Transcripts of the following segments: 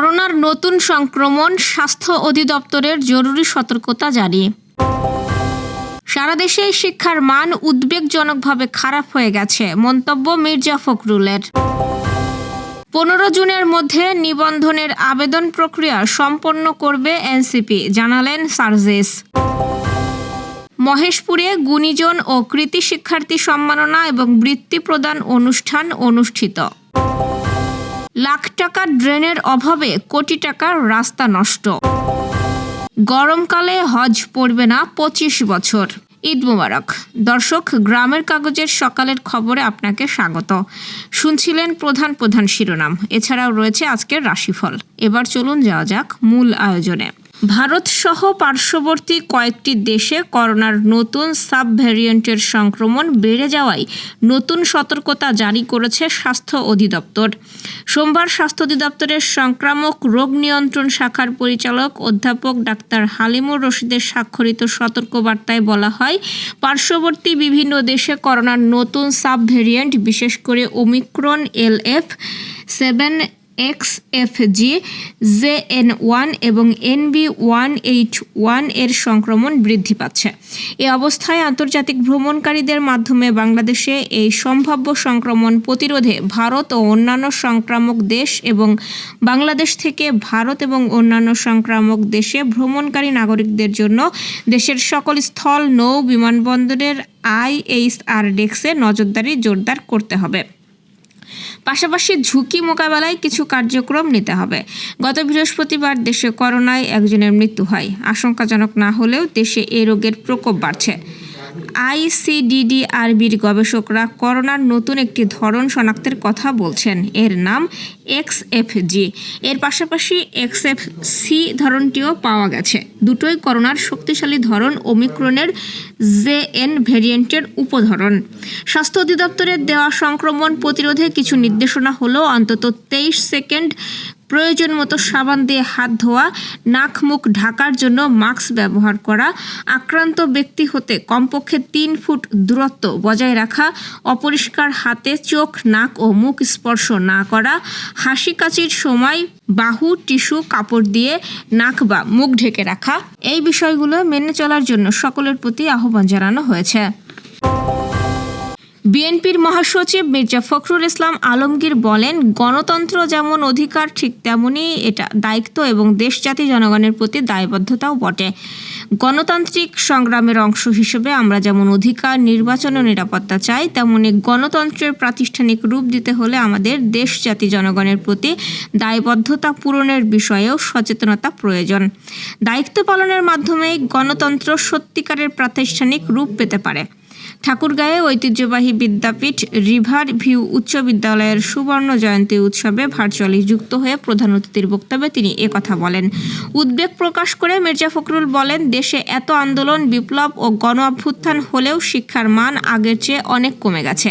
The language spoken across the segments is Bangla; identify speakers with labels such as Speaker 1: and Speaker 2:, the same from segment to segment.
Speaker 1: করোনার নতুন সংক্রমণ, স্বাস্থ্য অধিদপ্তরের জরুরি সতর্কতা জারি। সারা দেশে শিক্ষার মান উদ্বেগজনকভাবে খারাপ হয়ে গেছে, মন্তব্য মির্জা ফখরুলের। পনেরো জুনের মধ্যে নিবন্ধনের আবেদন প্রক্রিয়া সম্পন্ন করবে এনসিপি, জানালেন সার্জেস। মহেশপুরে গুণীজন ও কৃতি শিক্ষার্থী সম্মাননা এবং বৃত্তি প্রদান অনুষ্ঠান অনুষ্ঠিত। লাখ টাকা ড্রেনের অভাবে কোটি টাকার রাস্তা নষ্ট। গরমকালে হজ পড়বে না পঁচিশ বছর। ঈদ মুবারক। দর্শক, গ্রামের কাগজের সকালের খবরে আপনাকে স্বাগত। শুনছিলেন প্রধান প্রধান শিরোনাম। এছাড়াও রয়েছে আজকের রাশিফল। এবার চলুন যাওয়া যাক মূল আয়োজনে। ভারত সহ পার্শ্ববর্তী কয়েকটি দেশে করোনার নতুন সাব ভ্যারিয়েন্টের সংক্রমণ বেড়ে যাওয়ায় নতুন সতর্কতা জারি করেছে স্বাস্থ্য অধিদপ্তর। সোমবার স্বাস্থ্য অধিদপ্তরের সংক্রামক রোগ নিয়ন্ত্রণ শাখার পরিচালক অধ্যাপক ডাক্তার হালিমুর রশিদের স্বাক্ষরিত সতর্কবার্তায় বলা হয়, পার্শ্ববর্তী বিভিন্ন দেশে করোনার নতুন সাব ভ্যারিয়েন্ট বিশেষ করে omicron L F seven X F G J N one এবং এনবি ওয়ান এইট ওয়ানের সংক্রমণ বৃদ্ধি পাচ্ছে। এ অবস্থায় আন্তর্জাতিক ভ্রমণকারীদের মাধ্যমে বাংলাদেশে এই সম্ভাব্য সংক্রমণ প্রতিরোধে ভারত ও অন্যান্য সংক্রামক দেশ এবং বাংলাদেশ থেকে ভারত এবং অন্যান্য সংক্রামক দেশে ভ্রমণকারী নাগরিকদের জন্য দেশের সকল স্থল, নৌ, বিমানবন্দরের আইএইচআর ডেস্কে নজরদারি জোরদার করতে হবে। পাশাপাশি ঝুঁকি মোকাবেলায় কিছু কার্যক্রম নিতে হবে। গত বৃহস্পতিবার দেশে করোনায় একজনের মৃত্যু হয়। আশঙ্কাজনক না হলেও দেশে এ রোগের প্রকোপ বাড়ছে। আইসিডিডিআরবির গবেষকরা করোনার নতুন একটি ধরন শনাক্তের কথা বলছেন। এর নাম এক্সএফজি এর পাশাপাশি এক্সএফ সি ধরনটিও পাওয়া গেছে। দুটোই করোনার শক্তিশালী ধরন ওমিক্রনের জে এন ভ্যারিয়েন্টের উপধরন। স্বাস্থ্য অধিদপ্তরের দেওয়া সংক্রমণ প্রতিরোধে কিছু নির্দেশনা হলো অন্তত তেইশ সেকেন্ড প্রয়োজন মতো সাবান দিয়ে হাত ধোয়া, নাক মুখ ঢাকার জন্য মাস্ক ব্যবহার করা, আক্রান্ত ব্যক্তি হতে কমপক্ষে তিন ফুট দূরত্ব বজায় রাখা, অপরিষ্কার হাতে চোখ, নাক ও মুখ স্পর্শ না করা হাসি কাশির সময় বাহু, টিস্যু, কাপড় দিয়ে নাক বা মুখ ঢেকে রাখা। এই বিষয়গুলো মেনে চলার জন্য সকলের প্রতি আহ্বান জানানো হয়েছে। বিএনপির মহাসচিব মির্জা ফখরুল ইসলাম আলমগীর বলেন, গণতন্ত্র যেমন অধিকার, ঠিক তেমনি এটা দায়িত্ব এবং দেশ, জাতি, জনগণের প্রতি দায়বদ্ধতাও বটে। গণতান্ত্রিক সংগ্রামের অংশ হিসেবে আমরা যেমন অধিকার, নির্বাচন ও নিরাপত্তা চাই, তেমনি গণতন্ত্রের প্রাতিষ্ঠানিক রূপ দিতে হলে আমাদের দেশ, জাতি, জনগণের প্রতি দায়বদ্ধতা পূরণের বিষয়েও সচেতনতা প্রয়োজন। দায়িত্ব পালনের মাধ্যমে গণতন্ত্র সত্যিকারের প্রাতিষ্ঠানিক রূপ পেতে পারে। ঠাকুরগাঁয়ে ঐতিহ্যবাহী বিদ্যাপীঠ রিভার ভিউ উচ্চ বিদ্যালয়ের সুবর্ণ জয়ন্তী উৎসবে ভার্চুয়ালি যুক্ত হয়ে প্রধান অতিথির বক্তব্যে তিনি একথা বলেন। উদ্বেগ প্রকাশ করে মির্জা ফখরুল বলেন, দেশে এত আন্দোলন, বিপ্লব ও গণ অভ্যুত্থান হলেও শিক্ষার মান আগের চেয়ে অনেক কমে গেছে।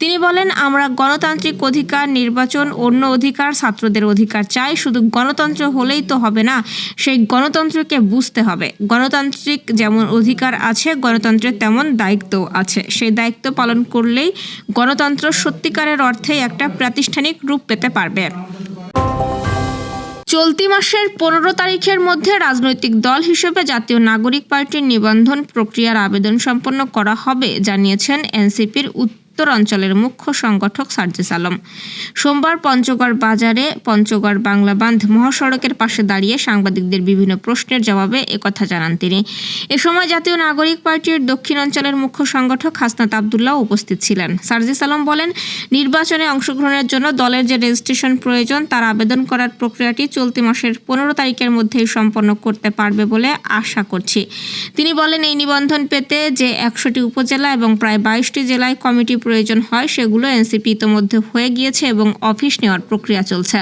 Speaker 1: তিনি বলেন, আমরা গণতান্ত্রিক অধিকার, নির্বাচন, অন্য অধিকার, ছাত্রদের অধিকার চাই। শুধু গণতন্ত্র হলেই তো হবে না, সেই গণতন্ত্রকে বুঝতে হবে। গণতান্ত্রিক যেমন অধিকার আছে, গণতন্ত্রের তেমন দায়িত্ব আছে সেই দায়িত্ব পালন করলেই গণতন্ত্র সত্যিকারের অর্থে একটা প্রাতিষ্ঠানিক রূপ পেতে পারবে। চলতি মাসের পনেরো তারিখের মধ্যে রাজনৈতিক দল হিসেবে জাতীয় নাগরিক পার্টির নিবন্ধন প্রক্রিয়ার আবেদন সম্পন্ন করা হবে, জানিয়েছেন এনসিপির উত্তরাঞ্চলের মুখ্য সংগঠক সার্জিস আলম। সোমবার পঞ্চগড় বাজারে পঞ্চগড় বাংলা বাঁধ মহাসড়কের পাশে দাঁড়িয়ে সাংবাদিকদের বিভিন্ন প্রশ্নের জবাবে একথা জানান তিনি। এ সময় জাতীয় নাগরিক পার্টির দক্ষিণ অঞ্চলের মুখ্য সংগঠক হাসনাত আবদুল্লাহ উপস্থিত ছিলেন। সার্জিস আলম বলেন, নির্বাচনে অংশগ্রহণের জন্য দলের যে রেজিস্ট্রেশন প্রয়োজন, তার আবেদন করার প্রক্রিয়াটি চলতি মাসের পনেরো তারিখের মধ্যেই সম্পন্ন করতে পারবে বলে আশা করছি। তিনি বলেন, এই নিবন্ধন পেতে যে একশোটি উপজেলা এবং প্রায় বাইশটি জেলায় কমিটি প্রয়োজন হয়, সেগুলো এনসিপি ইতোমধ্যে হয়ে গিয়েছে এবং অফিস নেওয়ার প্রক্রিয়া চলছে।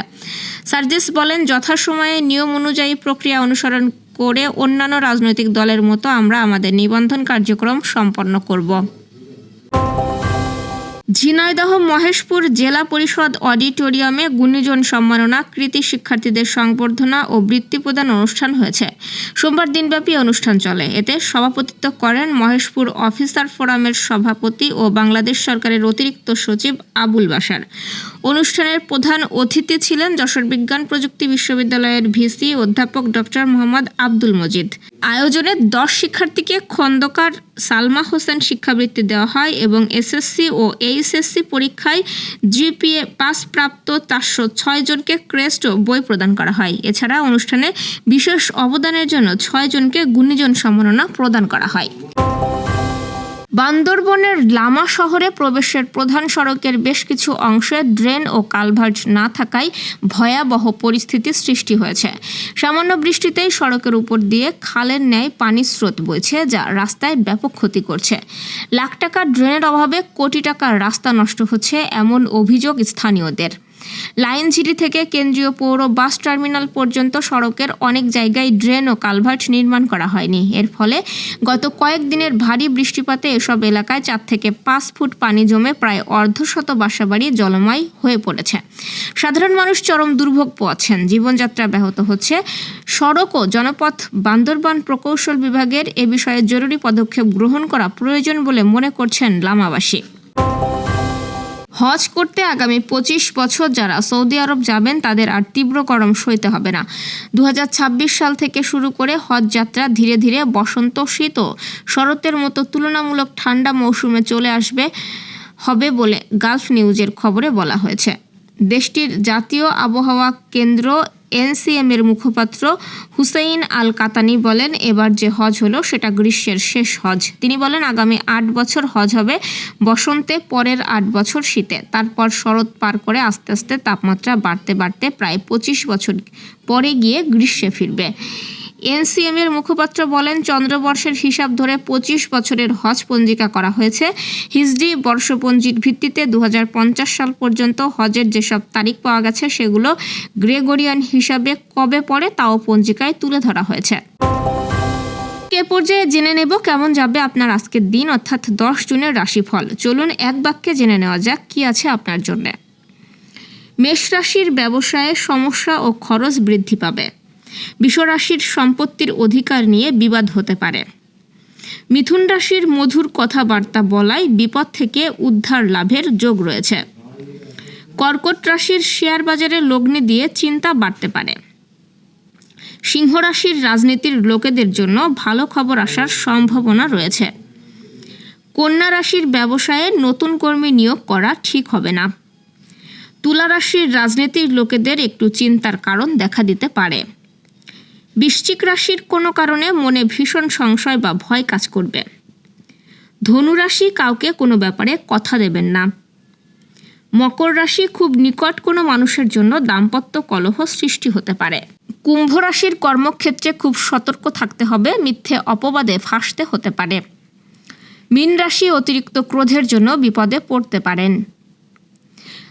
Speaker 1: সার্জিস বলেন, যথাসময়ে নিয়ম অনুযায়ী প্রক্রিয়া অনুসরণ করে অন্যান্য রাজনৈতিক দলের মতো আমরা আমাদের নিবন্ধন কার্যক্রম সম্পন্ন করব। ঝিনাইদহ মহেশপুর জেলা পরিষদ অডিটোরিয়ামে গুণীজন সম্মাননা কৃতি শিক্ষার্থীদের সংবর্ধনা ও বৃত্তি প্রদান অনুষ্ঠান হয়েছে। সোমবার দিনব্যাপী অনুষ্ঠান চলে। এতে সভাপতিত্ব করেন মহেশপুর অফিসার ফোরামের সভাপতি ও বাংলাদেশ সরকারের অতিরিক্ত সচিব আবুল বাসার অনুষ্ঠানের প্রধান অতিথি ছিলেন যশোর বিজ্ঞান প্রযুক্তি বিশ্ববিদ্যালয়ের ভিসি অধ্যাপক ডক্টর মোহাম্মদ আব্দুল মজিদ। আয়োজনে দশ শিক্ষার্থীকে খন্দকার সালমা হোসেন শিক্ষাবৃত্তি দেওয়া হয় এবং এসএসসি ও এইচএসসি পরীক্ষায় জিপিএ পাস প্রাপ্ত চারশো ছয় জনকে ক্রেস্ট বই প্রদান করা হয়। এছাড়া অনুষ্ঠানে বিশেষ অবদানের জন্য ছয় জনকে গুণীজন সম্মাননা প্রদান করা হয়। বান্দরবনের লামা শহরে প্রবেশের প্রধান সড়কের বেশ কিছু অংশে ড্রেন ও কালভার্ট না থাকায় ভয়াবহ পরিস্থিতি সৃষ্টি হয়েছে। সামান্য বৃষ্টিতেই সড়কের উপর দিয়ে খালের ন্যায় পানির স্রোত বইছে, যা রাস্তায় ব্যাপক ক্ষতি করছে। লাখ টাকার ড্রেনের অভাবে কোটি টাকার রাস্তা নষ্ট হচ্ছে এমন অভিযোগ স্থানীয়দের। লাইনঝিরি থেকে কেন্দ্রীয় পৌর বাস টার্মিনাল পর্যন্ত সড়কের অনেক জায়গায় ড্রেন ও কালভার্ট নির্মাণ করা হয়নি। এর ফলে গত কয়েকদিনের ভারী বৃষ্টিপাতে এসব এলাকায় চার থেকে পাঁচ ফুট পানি জমে প্রায় অর্ধশত বাসাবাড়ি জলময় হয়ে পড়েছে। সাধারণ মানুষ চরম দুর্ভোগ পোয়াচ্ছেন। জীবনযাত্রা ব্যাহত হচ্ছে। সড়ক ও জনপথ বান্দরবান প্রকৌশল বিভাগের এ বিষয়ে জরুরি পদক্ষেপ গ্রহণ করা প্রয়োজন বলে মনে করছেন লামাবাসী। হজ করতে আগামী পঁচিশ বছর যারা সৌদি আরব যাবেন, তাদের আর তীব্র গরম সইতে হবে না। দু হাজার ছাব্বিশ সাল থেকে শুরু করে হজ যাত্রা ধীরে ধীরে বসন্ত শীত ও শরতের মতো তুলনামূলক ঠান্ডা মৌসুমে চলে আসবে, হবে বলে গালফ নিউজের খবরে বলা হয়েছে। দেশটির জাতীয় আবহাওয়া কেন্দ্র এনসিএম এর মুখপাত্র হুসেইন আল কাতানি বলেন, এবার যে হজ হলো সেটা গ্রীষ্মের শেষ হজ। তিনি বলেন, আগামী আট বছর হজ হবে বসন্তে, পরের আট বছর শীতে। তারপর শরৎ পার করে আস্তে আস্তে তাপমাত্রা বাড়তে বাড়তে প্রায় পঁচিশ বছর পরে গিয়ে গ্রীষ্মে ফিরবে। এনসিএম এর মুখপাত্র বলেন, চন্দ্রবর্ষের হিসাব ধরে পঁচিশ বছরের হজ পঞ্জিকা করা হয়েছে। হিজডি বর্ষপঞ্জির ভিত্তিতে দু হাজার পঞ্চাশ সাল পর্যন্ত হজের যেসব তারিখ পাওয়া গেছে, সেগুলো গ্রেগরিয়ান হিসাবে কবে পড়ে তাও পঞ্জিকায় তুলে ধরা হয়েছে। এ পর্যায়ে জেনে নেব কেমন যাবে আপনার আজকের দিন, অর্থাৎ দশ জুনের রাশিফল। চলুন এক বাক্যে জেনে নেওয়া যাক কি আছে আপনার জন্য। মেষ রাশির ব্যবসায়ে সমস্যা ও খরচ বৃদ্ধি পাবে। বিশ্বরাশির সম্পত্তির অধিকার নিয়ে বিবাদ হতে পারে। মিথুন রাশির মধুর কথাবার্তা বলায় বিপদ থেকে উদ্ধার লাভের যোগ রয়েছে। কর্কট রাশির শেয়ার বাজারে লগ্নি দিয়ে চিন্তা বাড়তে পারে। সিংহ রাশির রাজনীতির লোকেদের জন্য ভালো খবর আসার সম্ভাবনা রয়েছে। কন্যা রাশির ব্যবসায়ে নতুন কর্মী নিয়োগ করা ঠিক হবে না। তুলা রাশির রাজনীতির লোকেদের একটু চিন্তার কারণ দেখা দিতে পারে। বৃশ্চিক রাশির কোনো কারণে মনে ভীষণ সংশয় বা ভয় কাজ করবে। ধনুরাশি কাউকে কোনো ব্যাপারে কথা দেবেন না। মকর রাশি খুব নিকট কোনো মানুষের জন্য দাম্পত্য কলহ সৃষ্টি হতে পারে। কুম্ভ রাশির কর্মক্ষেত্রে খুব সতর্ক থাকতে হবে, মিথ্যে অপবাদে ফাঁসতে হতে পারে। মীন রাশি অতিরিক্ত ক্রোধের জন্য বিপদে পড়তে পারেন।